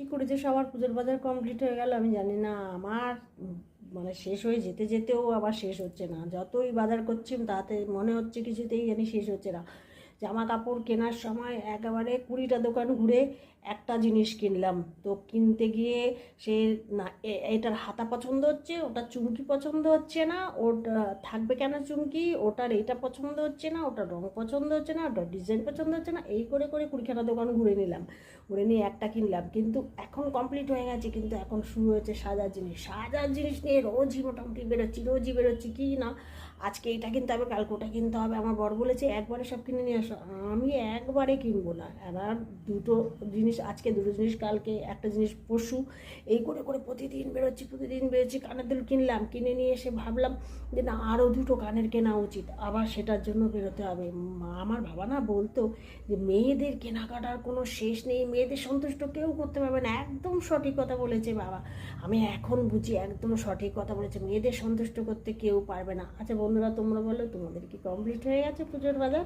কী করেছে সবার পুজোর বাজার কমপ্লিট হয়ে গেল আমি জানি না। আমার মানে শেষ হয়ে যেতে যেতেও আবার শেষ হচ্ছে না। যতই বাজার করছি, তাতে মনে হচ্ছে কিছুতেই জানি শেষ হচ্ছে না। জামা কাপড় কেনার সময় একেবারে কুড়িটা দোকান ঘুরে একটা জিনিস কিনলাম। তো কিনতে গিয়ে সে না এটার হাতা পছন্দ হচ্ছে ওটার চুমকি পছন্দ হচ্ছে না, ওটা থাকবে কেন চুমকি, ওটার এইটা পছন্দ হচ্ছে না, ওটার রং পছন্দ হচ্ছে না, ওটার ডিজাইন পছন্দ হচ্ছে না, এই করে করে কুড়িখানা দোকান ঘুরে নিলাম। ঘুরে নিয়ে একটা কিনলাম। কিন্তু এখন কমপ্লিট হয়ে গেছে, কিন্তু এখন শুরু হয়েছে সাজার জিনিস। সাজার জিনিস নিয়ে রোজই মোটামুটি বেরোচ্ছি, রোজই বেরোচ্ছি, কি না? আজকে এটা কিনতে হবে, কালকে ওটা কিনতে হবে, আমার বর বলেছে, একবারে সব কিনে নিয়ে আসো। আমি একবারে কিনবো না। এবার দুটো জিনিস, আজকে দুটো জিনিস, কালকে একটা জিনিস, পরশু, এই করে করে প্রতিদিন বেরোচ্ছি প্রতিদিন বেরোচ্ছি, কানের দুল কিনলাম, কিনে নিয়ে এসে ভাবলাম যে না আরও দুটো কানের কেনা উচিত। আবার সেটার জন্য বেরোতে হবে। আমার বাবা না বলতো যে মেয়েদের কেনাকাটার কোনো শেষ নেই, মেয়েদের সন্তুষ্ট কেউ করতে পারবে না। একদম সঠিক কথা বলেছে বাবা। আমি এখন বুঝি একদম সঠিক কথা বলেছে। মেয়েদের সন্তুষ্ট করতে কেউ পারবে না। আচ্ছা বন্ধুরা, তোমরা বলো, তোমাদের কি কমপ্লিট হয়ে গেছে পুজোর বাজার?